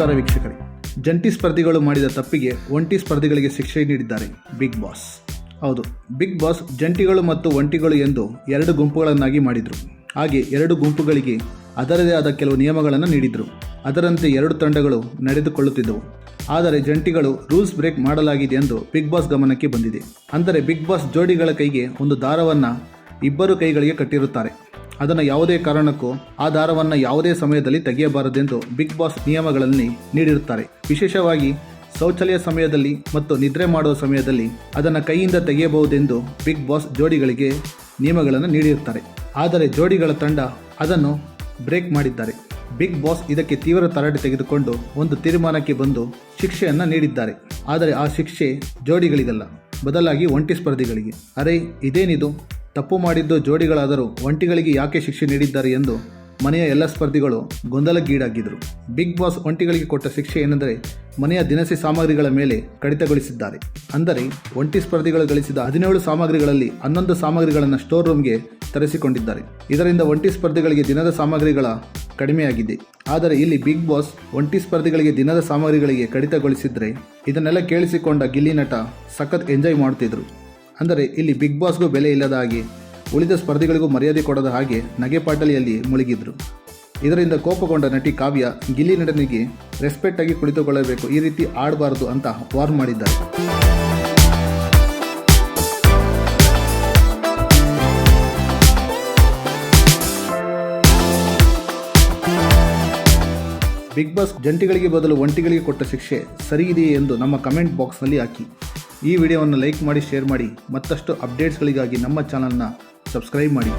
ನಮಸ್ಕಾರ ವೀಕ್ಷಕರೇ. ಜಂಟಿ ಸ್ಪರ್ಧಿಗಳು ಮಾಡಿದ ತಪ್ಪಿಗೆ ಒಂಟಿ ಸ್ಪರ್ಧಿಗಳಿಗೆ ಶಿಕ್ಷೆ ನೀಡಿದ್ದಾರೆ ಬಿಗ್ ಬಾಸ್. ಹೌದು, ಬಿಗ್ ಬಾಸ್ ಜಂಟಿಗಳು ಮತ್ತು ಒಂಟಿಗಳು ಎಂದು ಎರಡು ಗುಂಪುಗಳನ್ನಾಗಿ ಮಾಡಿದರು. ಹಾಗೆ ಎರಡು ಗುಂಪುಗಳಿಗೆ ಅದರದೇ ಆದ ಕೆಲವು ನಿಯಮಗಳನ್ನು ನೀಡಿದರು. ಅದರಂತೆ ಎರಡು ತಂಡಗಳು ನಡೆದುಕೊಳ್ಳುತ್ತಿದ್ದವು. ಆದರೆ ಜಂಟಿಗಳು ರೂಲ್ಸ್ ಬ್ರೇಕ್ ಮಾಡಲಾಗಿದೆ ಎಂದು ಬಿಗ್ ಬಾಸ್ ಗಮನಕ್ಕೆ ಬಂದಿದೆ. ಅಂದರೆ ಬಿಗ್ ಬಾಸ್ ಜೋಡಿಗಳ ಕೈಗೆ ಒಂದು ದಾರವನ್ನು ಇಬ್ಬರು ಕೈಗಳಿಗೆ ಕಟ್ಟಿರುತ್ತಾರೆ. ಅದನ್ನು ಯಾವುದೇ ಕಾರಣಕ್ಕೂ ಆ ದಾರವನ್ನು ಯಾವುದೇ ಸಮಯದಲ್ಲಿ ತೆಗೆಯಬಾರದೆಂದು ಬಿಗ್ ಬಾಸ್ ನಿಯಮಗಳಲ್ಲಿ ನೀಡಿರುತ್ತಾರೆ. ವಿಶೇಷವಾಗಿ ಶೌಚಾಲಯ ಸಮಯದಲ್ಲಿ ಮತ್ತು ನಿದ್ರೆ ಮಾಡುವ ಸಮಯದಲ್ಲಿ ಅದನ್ನು ಕೈಯಿಂದ ತೆಗೆಯಬಹುದೆಂದು ಬಿಗ್ ಬಾಸ್ ಜೋಡಿಗಳಿಗೆ ನಿಯಮಗಳನ್ನು ನೀಡಿರುತ್ತಾರೆ. ಆದರೆ ಜೋಡಿಗಳ ತಂಡ ಅದನ್ನು ಬ್ರೇಕ್ ಮಾಡಿದ್ದಾರೆ. ಬಿಗ್ ಬಾಸ್ ಇದಕ್ಕೆ ತೀವ್ರ ತರಾಟೆ ತೆಗೆದುಕೊಂಡು ಒಂದು ತೀರ್ಮಾನಕ್ಕೆ ಬಂದು ಶಿಕ್ಷೆಯನ್ನು ನೀಡಿದ್ದಾರೆ. ಆದರೆ ಆ ಶಿಕ್ಷೆ ಜೋಡಿಗಳಿಗಲ್ಲ, ಬದಲಾಗಿ ಒಂಟಿ ಸ್ಪರ್ಧಿಗಳಿಗೆ. ಅರೆ, ಇದೇನಿದು? ತಪ್ಪು ಮಾಡಿದ್ದು ಜೋಡಿಗಳಾದರೂ ಒಂಟಿಗಳಿಗೆ ಯಾಕೆ ಶಿಕ್ಷೆ ನೀಡಿದ್ದಾರೆ ಎಂದು ಮನೆಯ ಎಲ್ಲ ಸ್ಪರ್ಧಿಗಳು ಗೊಂದಲಗೀಡಾಗಿದ್ದರು ಬಿಗ್ ಬಾಸ್ ಒಂಟಿಗಳಿಗೆ ಕೊಟ್ಟ ಶಿಕ್ಷೆ ಏನೆಂದರೆ ಮನೆಯ ದಿನಸಿ ಸಾಮಗ್ರಿಗಳ ಮೇಲೆ ಕಡಿತಗೊಳಿಸಿದ್ದಾರೆ. ಅಂದರೆ ಒಂಟಿ ಸ್ಪರ್ಧಿಗಳು ಗಳಿಸಿದ ಹದಿನೇಳು ಸಾಮಗ್ರಿಗಳಲ್ಲಿ ಹನ್ನೊಂದು ಸಾಮಗ್ರಿಗಳನ್ನು ಸ್ಟೋರ್ ರೂಮ್ಗೆ ತರಿಸಿಕೊಂಡಿದ್ದಾರೆ. ಇದರಿಂದ ಒಂಟಿ ಸ್ಪರ್ಧಿಗಳಿಗೆ ದಿನದ ಸಾಮಗ್ರಿಗಳ ಕಡಿಮೆಯಾಗಿದೆ. ಆದರೆ ಇಲ್ಲಿ ಬಿಗ್ ಬಾಸ್ ಒಂಟಿ ಸ್ಪರ್ಧಿಗಳಿಗೆ ದಿನದ ಸಾಮಗ್ರಿಗಳಿಗೆ ಕಡಿತಗೊಳಿಸಿದ್ರೆ ಇದನ್ನೆಲ್ಲ ಕೇಳಿಸಿಕೊಂಡ ಗಿಲ್ಲಿ ನಟ ಸಖತ್ ಎಂಜಾಯ್ ಮಾಡ್ತಿದ್ರು ಅಂದರೆ ಇಲ್ಲಿ ಬಿಗ್ ಬಾಸ್ಗೂ ಬೆಲೆ ಇಲ್ಲದ ಹಾಗೆ ಉಳಿದ ಸ್ಪರ್ಧಿಗಳಿಗೂ ಮರ್ಯಾದೆ ಕೊಡದ ಹಾಗೆ ನಗೆಪಾಟಲಿಯಲ್ಲಿ ಮುಳುಗಿದ್ರು. ಇದರಿಂದ ಕೋಪಗೊಂಡ ನಟಿ ಕಾವ್ಯ ಗಿಲ್ಲಿ ನಟನಿಗೆ ರೆಸ್ಪೆಕ್ಟ್ ಆಗಿ ಕುಳಿತುಕೊಳ್ಳಬೇಕು, ಈ ರೀತಿ ಆಡಬಾರದು ಅಂತ ವಾರ್ನ್ ಮಾಡಿದ್ದಾರೆ. ಬಿಗ್ ಬಾಸ್ ಜಂಟಿಗಳಿಗೆ ಬದಲು ಒಂಟಿಗಳಿಗೆ ಕೊಟ್ಟ ಶಿಕ್ಷೆ ಸರಿಯಿದೆಯೇ ಎಂದು ನಮ್ಮ ಕಮೆಂಟ್ ಬಾಕ್ಸ್ನಲ್ಲಿ ಹಾಕಿ. ಈ ವಿಡಿಯೋವನ್ನು ಲೈಕ್ ಮಾಡಿ ಶೇರ್ ಮಾಡಿ ಮತ್ತಷ್ಟು ಅಪ್ಡೇಟ್ಸ್ಗಳಿಗಾಗಿ ನಮ್ಮ ಚಾನಲ್ನ ಸಬ್ಸ್ಕ್ರೈಬ್ ಮಾಡಿ.